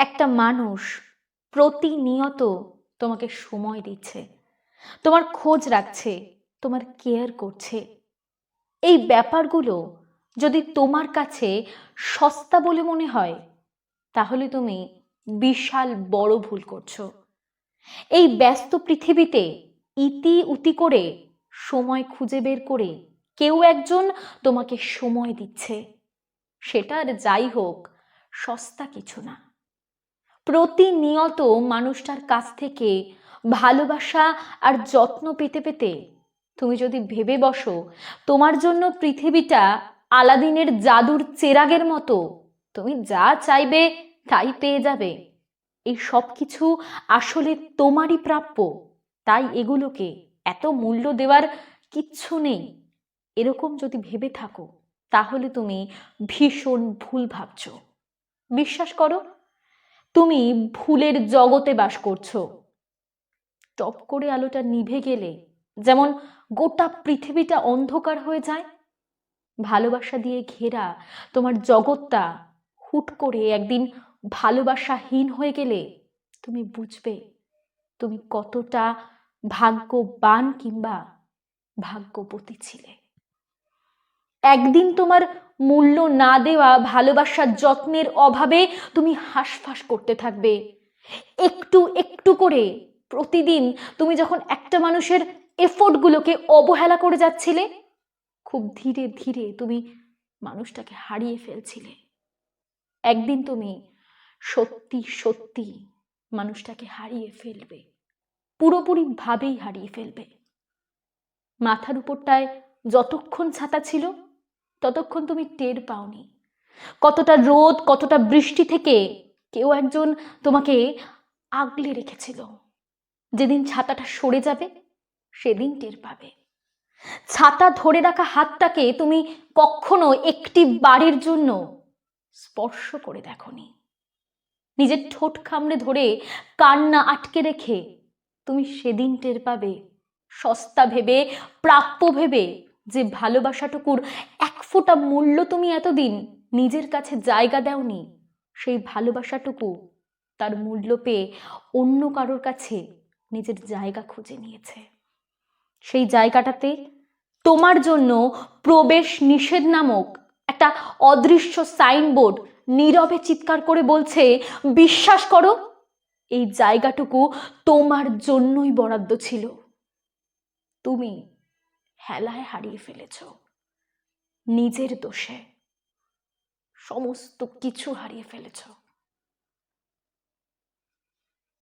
একটা মানুষ প্রতিনিয়ত তোমাকে সময় দিচ্ছে, তোমার খোঁজ রাখছে, তোমার কেয়ার করছে। এই ব্যাপারগুলো যদি তোমার কাছে সস্তা বলে মনে হয়, তাহলে তুমি বিশাল বড় ভুল করছ। এই ব্যস্ত পৃথিবীতে ইতি উতি করে সময় খুঁজে বের করে কেউ একজন তোমাকে সময় দিচ্ছে। সেটা আর যাই হোক, সস্তা কিছু না। প্রতিনিয়ত মানুষটার কাছ থেকে ভালোবাসা আর যত্ন পেতে পেতে তুমি যদি ভেবে বসো, তোমার জন্য পৃথিবীটা আলাদিনের জাদুর চেরাগের মতো, তুমি যা চাইবে তাই পেয়ে যাবে। এই সব কিছু আসলে তোমারই প্রাপ্য, তাই এগুলোকে এত মূল্য দেওয়ার কিচ্ছু নেই। এরকম যদি ভেবে থাকো, তাহলে তুমি ভীষণ ভুল ভাবছ। বিশ্বাস করো তুমি ভুলের জগতে বাস করছ। টপ করে আলোটা নিভে গেলে যেমন গোটা পৃথিবীটা অন্ধকার হয়ে যায়, ভালোবাসা দিয়ে ঘেরা তোমার জগৎটা হুট করে একদিন ভালোবাসাহীন হয়ে গেলে তুমি বুঝবে তুমি কতটা ভাগ্যবান কিংবা ভাগ্যবতী ছিলে। একদিন তোমার মূল্য না দেওয়া, ভালোবাসার যত্নের অভাবে তুমি হাঁসফাঁস করতে থাকবে। একটু একটু করে প্রতিদিন তুমি যখন একটা মানুষের এফোর্টগুলোকে অবহেলা করে যাচ্ছিলে, খুব ধীরে ধীরে তুমি মানুষটাকে হারিয়ে ফেলছিলে। একদিন তুমি সত্যি সত্যি মানুষটাকে হারিয়ে ফেলবে। পুরোপুরিভাবেই হারিয়ে ফেলবে। মাথার উপরটায় যতক্ষণ ছাতা ছিল ততক্ষণ তুমি টের পাওনি। কতটা রোদ, কতটা বৃষ্টি থেকে কেউ একজন তোমাকে আগলে রেখেছিল। যেদিন ছাতাটা সরে যাবে, সেদিন টের পাবে। ছাতা ধরে রাখা হাতটাকে তুমি কখনো একটি বাড়ির জন্য স্পর্শ করে দেখনি। নিজের ঠোঁট খামড়ে ধরে কান্না আটকে রেখে তুমি সেদিন টের পাবে। সস্তা ভেবে, প্রাপ্য ভেবে যে ভালোবাসাটুকুর ফোঁটা মূল্য তুমি এতদিন নিজের কাছে জায়গা দাওনি, সেই ভালোবাসাটুকু তার মূল্য পেয়ে অন্য কারোর কাছে নিজের জায়গা খুঁজে নিয়েছে। সেই জায়গাটাতে তোমার জন্য প্রবেশ নিষেধ নামক একটা অদৃশ্য সাইনবোর্ড নীরবে চিৎকার করে বলছে, বিশ্বাস করো, এই জায়গাটুকু তোমার জন্যই বরাদ্দ ছিল। তুমি হেলায় হারিয়ে ফেলেছ। নিজের দোষে। সমস্ত কিছু হারিয়ে ফেলেছো।